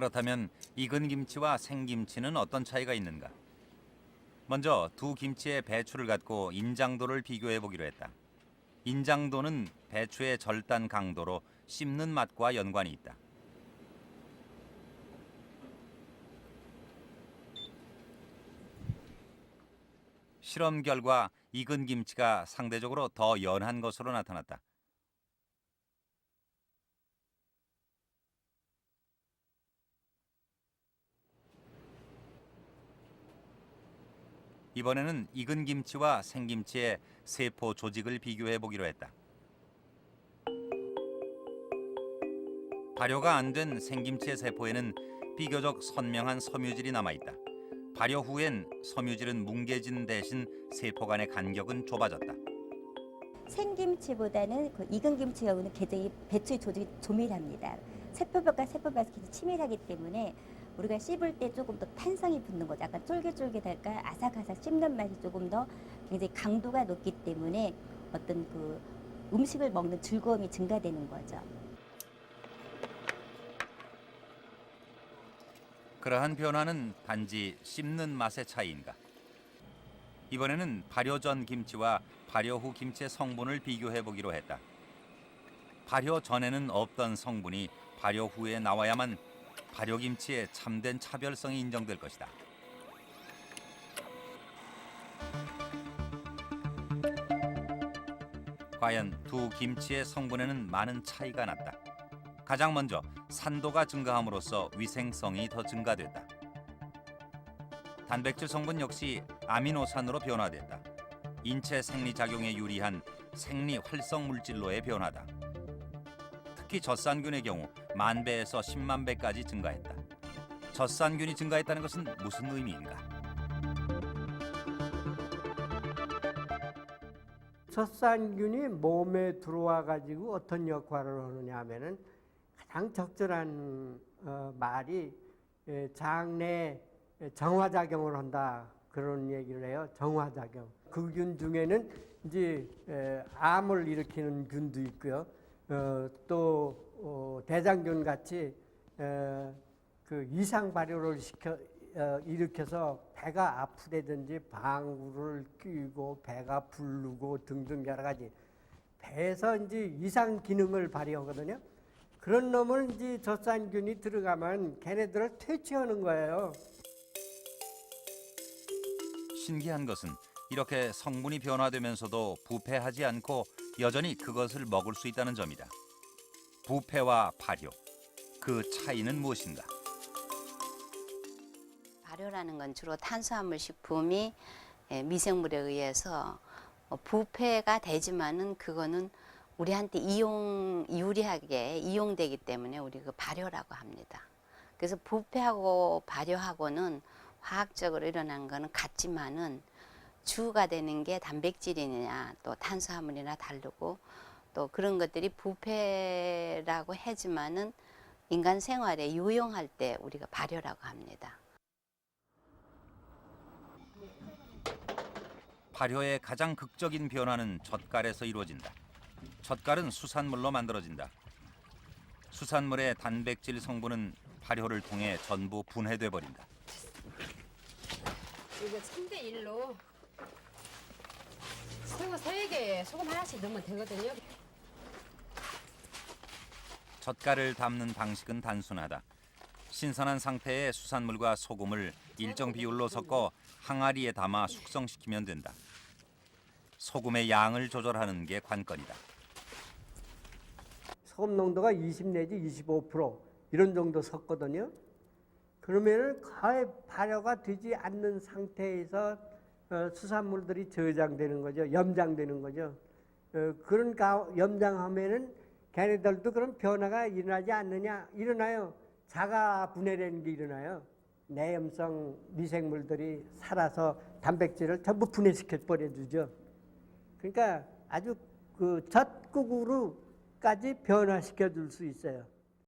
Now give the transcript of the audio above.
그렇다면 익은 김치와 생김치는 어떤 차이가 있는가? 먼저 두 김치의 배추를 갖고 인장도를 비교해 보기로 했다. 인장도는 배추의 절단 강도로 씹는 맛과 연관이 있다. 실험 결과 익은 김치가 상대적으로 더 연한 것으로 나타났다. 이번에는 익은 김치와 생김치의 세포 조직을 비교해 보기로 했다. 발효가 안 된 생김치의 세포에는 비교적 선명한 섬유질이 남아 있다. 발효 후엔 섬유질은 뭉개진 대신 세포 간의 간격은 좁아졌다. 생김치보다는 그 익은 김치 경우는 굉장히 배추 조직이 조밀합니다. 세포벽과 세포벽이 치밀하기 때문에 우리가 씹을 때 조금 더 탄성이 붙는 거죠. 약간 쫄깃쫄깃할까 아삭아삭 씹는 맛이 조금 더 굉장히 강도가 높기 때문에 어떤 그 음식을 먹는 즐거움이 증가되는 거죠. 그러한 변화는 단지 씹는 맛의 차이인가? 이번에는 발효 전 김치와 발효 후 김치의 성분을 비교해 보기로 했다. 발효 전에는 없던 성분이 발효 후에 나와야만 발효 김치의 참된 차별성이 인정될 것이다. 과연 두 김치의 성분에는 많은 차이가 났다. 가장 먼저 산도가 증가함으로써 위생성이 더 증가됐다. 단백질 성분 역시 아미노산으로 변화됐다. 인체 생리 작용에 유리한 생리 활성 물질로의 변화다. 특히 젖산균의 경우 만 배에서 10만 배까지 증가했다. 젖산균이 증가했다는 것은 무슨 의미인가? 젖산균이 몸에 들어와 가지고 어떤 역할을 하느냐 하면은 가장 적절한 어, 말이 에, 장내 정화작용을 한다 그런 얘기를 해요. 정화작용. 그 균 중에는 이제 에, 암을 일으키는 균도 있고요. 어, 또 어, 대장균 같이 에, 그 이상 발효를 시켜 어, 일으켜서 배가 아프다든지 방구를 끼고 배가 부르고 등등 여러 가지 배에서 이제 이상 기능을 발휘하거든요. 그런 놈을 이제 젖산균이 들어가면 걔네들을 퇴치하는 거예요. 신기한 것은 이렇게 성분이 변화되면서도 부패하지 않고 여전히 그것을 먹을 수 있다는 점이다. 부패와 발효 그 차이는 무엇인가? 발효라는 건 주로 탄수화물 식품이 예, 미생물에 의해서 어, 부패가 되지만은 그거는 우리한테 이용 유리하게 이용되기 때문에 우리 그 발효라고 합니다. 그래서 부패하고 발효하고는 화학적으로 일어난 거는 같지만은 주가 되는 게 단백질이냐 또 탄수화물이나 다르고 또 그런 것들이 부패라고 하지만은 인간 생활에 유용할 때 우리가 발효라고 합니다. 발효의 가장 극적인 변화는 젓갈에서 이루어진다. 젓갈은 수산물로 만들어진다. 수산물의 단백질 성분은 발효를 통해 전부 분해돼 버린다. 이거 3대 1로 새우 3개에 소금 하나씩 넣으면 되거든요. 젓갈을 담는 방식은 단순하다. 신선한 상태의 수산물과 소금을 일정 비율로 섞어 항아리에 담아 숙성시키면 된다. 소금의 양을 조절하는 게 관건이다. 소금 농도가 20 내지 25% 이런 정도 섞거든요. 그러면은 거의 발효가 되지 않는 상태에서 어, 수산물들이 저장되는 거죠. 염장되는 거죠. 어, 그런 가, 염장하면은 걔네들도 그런 변화가 일어나지 않느냐? 일어나요. 자가 분해라는 게 일어나요. 내염성 미생물들이 살아서 단백질을 전부 분해시켜 버려주죠. 그러니까 아주 그 젖국으로까지 변화시켜 줄 수 있어요.